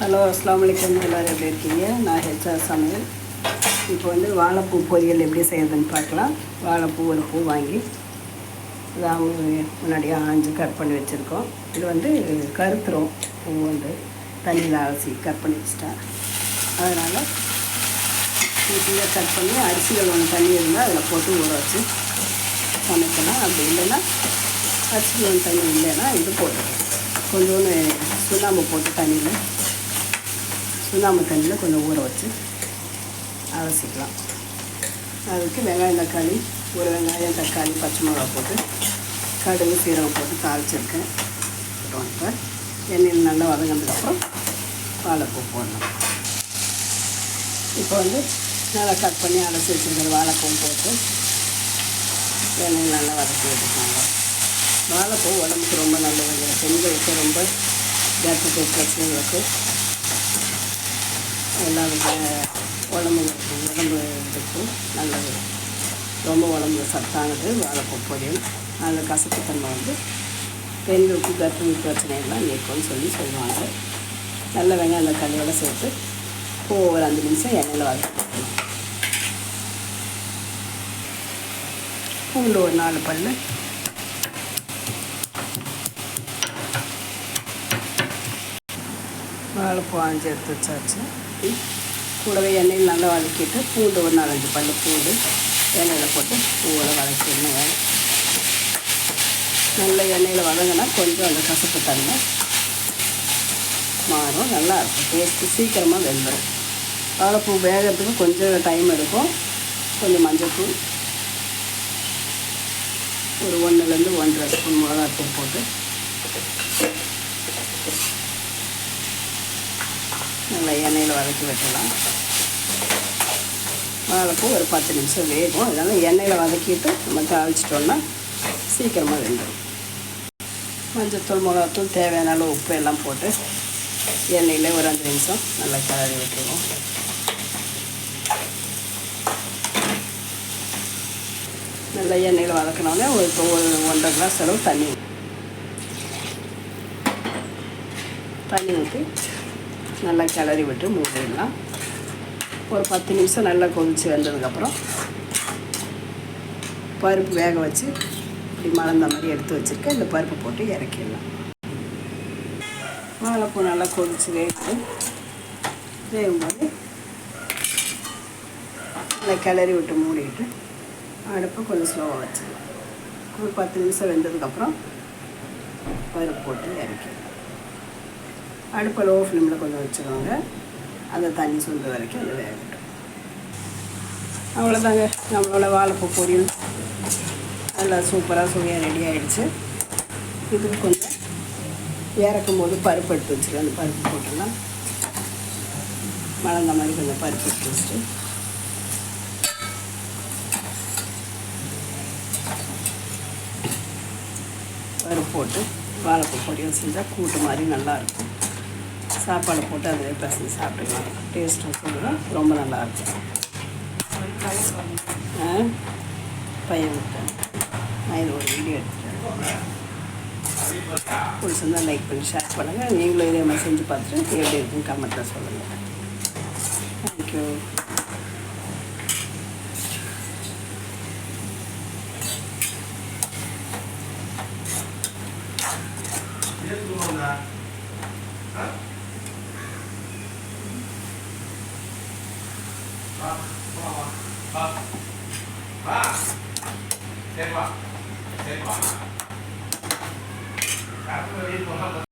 Hello அஸ்லாம் வலைக்கம் எல்லோரும் எப்படி இருக்கீங்க? நான் ஹெச்ஆர் சமையல். இப்போ வந்து வாழைப்பூ பொரியல் எப்படி செய்யறதுன்னு பார்க்கலாம். வாழைப்பூ ஒரு பூ வாங்கி அதாவது முன்னாடியே ஆஞ்சு கட் பண்ணி வச்சுருக்கோம். இது வந்து கருத்துரும் பூ வந்து தண்ணியில் அலசி கட் பண்ணி வச்சிட்டேன் அதனால் ஈஸியாக கட் பண்ணி அரிசிகள் ஒன்று தண்ணி இருந்தால் அதில் போட்டு ஊற வச்சு சமைக்கலாம். அப்படி இல்லைன்னா அரிசிகள் ஒன்று தண்ணி இல்லைன்னா இது போட்டுக்கலாம். கொஞ்சோண்டு சுண்ணாம்பு போட்டு தண்ணியில் சுண்ணாம்பு தண்ணியில் கொஞ்சம் ஊற வச்சு அலசிக்கலாம். அதுக்கு வெங்காயம் தக்காளி ஒரு வெங்காயம் தக்காளி பச்சை மிளகா போட்டு கடுகு சீரகம் போட்டு தாளிச்சிருக்கேன். இப்போ எண்ணெயில் நல்லா வதங்கினதுக்கப்புறம் வாழைப்பூ போடணும் இப்போ வந்து நல்லா கட் பண்ணி அலசி வச்சுருக்கிற வாழைப்பூ போட்டு எண்ணெயில் நல்லா வதக்கி வச்சுருக்காங்க வாழைப்பூ உடம்புக்கு ரொம்ப நல்லதுங்க. பெண்களுக்கு ரொம்ப கேஸ்ட்ரிக் பிரச்சனைகளுக்கு எல்லா வித உடம்பு உடம்பு இதுக்கும் நல்லது. ரொம்ப உடம்பு சத்தானது வாழைப்பூ பொரியல் அதில் கசப்புத்தன்மை வந்து பெண்களுக்கு கர்ப்பிணி பிரச்சனைகள்லாம் நீக்கும்னு சொல்லி சொல்லுவாங்க. நல்ல வெங்காயம் அந்த கல்லையோட சேர்த்து பூ ஒரு அஞ்சு நிமிஷம் எண்ணெயில் வதக்கணும் பூண்டு ஒரு நாலு பல் வாழைப்பூ ஆஞ்சு எடுத்து வச்சாச்சு. கூடவே எண்ணெயில் நல்லா வதக்கிட்டு பூண்டு ஒரு நாலஞ்சு பல்லு பூண்டு எண்ணெயில் போட்டு பூவோட வதக்கிடணும். நல்ல எண்ணெயில் வதங்கினா கொஞ்சம் அந்த கசப்பு தன்மை மாறும். நல்லா இருக்கும். டேஸ்ட்டு சீக்கிரமாக வெந்துடும் வாழைப்பூ வேகிறதுக்கு கொஞ்சம் டைம் எடுக்கும். கொஞ்சம் மஞ்சள்தூள் ஒரு ஒன்றுலேருந்து ஒன்றரை ஸ்பூன் மிளகாத்தூள் போட்டு நல்லா எண்ணெயில் வதக்கி விட்டுடலாம். வாழைப்பூ ஒரு பத்து நிமிஷம் வேகும். அதனால் எண்ணெயில் வதக்கிட்டு நம்ம தாளிச்சிட்டோம்னா சீக்கிரமாக வெந்துடும். மஞ்சத்தூள் மிளகாத்தூள் தேவையான அளவு உப்பு எல்லாம் போட்டு எண்ணெயில் ஒரு அஞ்சு நிமிஷம் நல்லா கிளறி விட்டுருவோம். நல்லா எண்ணெயில் வதக்கினோடனே ஒரு இப்போ ஒரு ஒன்றரை கிளாஸ் அளவு தண்ணி தண்ணி ஊற்றி நல்லா கிளறி விட்டு மூடிடலாம். ஒரு பத்து நிமிஷம் நல்லா கொதித்து வந்ததுக்கப்புறம் பருப்பு வேக வச்சு இப்படி மலர்ந்த மாதிரி எடுத்து வச்சுருக்கேன். இந்த பருப்பு போட்டு இறக்கிடலாம். வாழைப்பூ நல்லா கொதித்து வேகுது வேகும்போது நல்லா கிளறி விட்டு மூடிட்டு அடுப்பை கொஞ்சம் ஸ்லோவாக வச்சுக்கலாம் ஒரு பத்து நிமிஷம் வெந்ததுக்கப்புறம் பருப்பு போட்டு இறக்கிடலாம். அடுப்பை லோ ஃப்ளேமில் கொஞ்சம் வச்சுக்கோங்க. அந்த தண்ணி சுண்டு வரைக்கும் அது வேகட்டும் அவ்வளோதாங்க நம்மளோட வாழைப்பூ பொரியல். நல்லா சூப்பராக சுவையாக ரெடி ஆகிடுச்சு இதுக்கு கொஞ்சம் இறக்கும் போது பருப்பு எடுத்து வச்சுருக்கேன் அந்த பருப்பு போட்டுடலாம். மலர்ந்த மாதிரி கொஞ்சம் பருப்பு எடுத்து வச்சுட்டு. பருப்பு போட்டு வாழைப்பூ பொரியல் செஞ்சால் கூட்டு மாதிரி நல்லாயிருக்கும் சாப்பாடு போட்டு அதில் பசங்க சாப்பிட்டுக்கலாம் டேஸ்ட்டும் சொல்லுவேன் ரொம்ப நல்லாயிருக்கும் பையன் விட்டேன். நான் இது ஒரு வீடியோ எடுத்துட்டேன். பிடிச்சிருந்தா லைக் பண்ணி ஷேர் பண்ணுங்கள் நீங்களும் இதே மாதிரி செஞ்சு பார்த்துட்டு எப்படி இருக்குன்னு கமெண்ட்டில் சொல்லுங்கள் தேங்க்யூ Huh? เส้นวะเส้นวะ